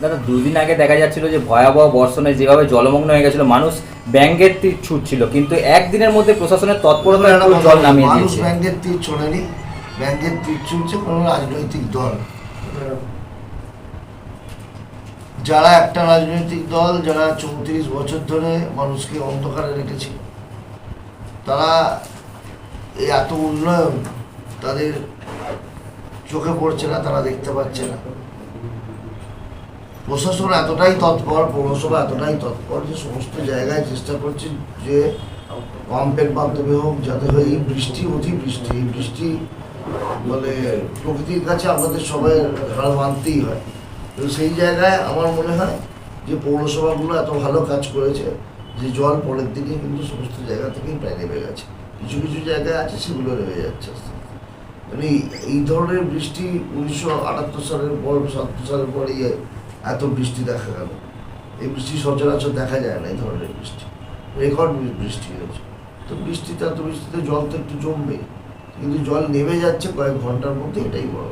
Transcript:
দাদা দুদিন আগে দেখা যাচ্ছিল যে ভয়াবহ বর্ষণে যেভাবে জলমগ্ন হয়ে গেছিল মানুষ ব্যাঙ্গের তীর ছুটছিল কিন্তু একদিনের মধ্যে প্রশাসনের তৎপরতা জল নামিয়ে মানুষ দিয়েছে। ব্যাংকের তীর ছোড়েনি ব্যাংকের তীর ছুটছে কোনো রাজনৈতিক দল। যারা একটা রাজনৈতিক দল যারা চৌত্রিশ বছর ধরে মানুষকে অন্ধকারে রেখেছিল তারা এই এত উন্নয়ন তাদের চোখে পড়ছে না তারা দেখতে পাচ্ছে না। প্রশাসন এতটাই তৎপর, পৌরসভা এতটাই তৎপর যে সমস্ত জায়গায় চেষ্টা করছে যে পাম্পের মাধ্যমে হোক, যাতে হয় এই বৃষ্টি অতি বৃষ্টি, এই বৃষ্টি মানে প্রকৃতির কাছে আমাদের সবাই হার মানতেই হয় তো সেই জায়গায় আমার মনে হয় যে পৌরসভাগুলো এত ভালো কাজ করেছে যে জল পরের দিকে কিন্তু সমস্ত জায়গা থেকেই প্রায় নেমে গেছে কিছু কিছু জায়গায় আছে, সেগুলো নেমে যাচ্ছে। মানে এই- ধরনের বৃষ্টি উনিশশো আটাত্তর সালের পর, সাতাত্তর সালের পরে এত বৃষ্টি দেখা গেল। এই বৃষ্টি সচরাচর দেখা যায় না, এই ধরনের বৃষ্টি। রেকর্ড বৃষ্টি হয়েছে। তো বৃষ্টিতে, এত বৃষ্টিতে জল তো একটু জমবে কিন্তু জল নেমে যাচ্ছে কয়েক ঘণ্টার মধ্যে, এটাই বড়।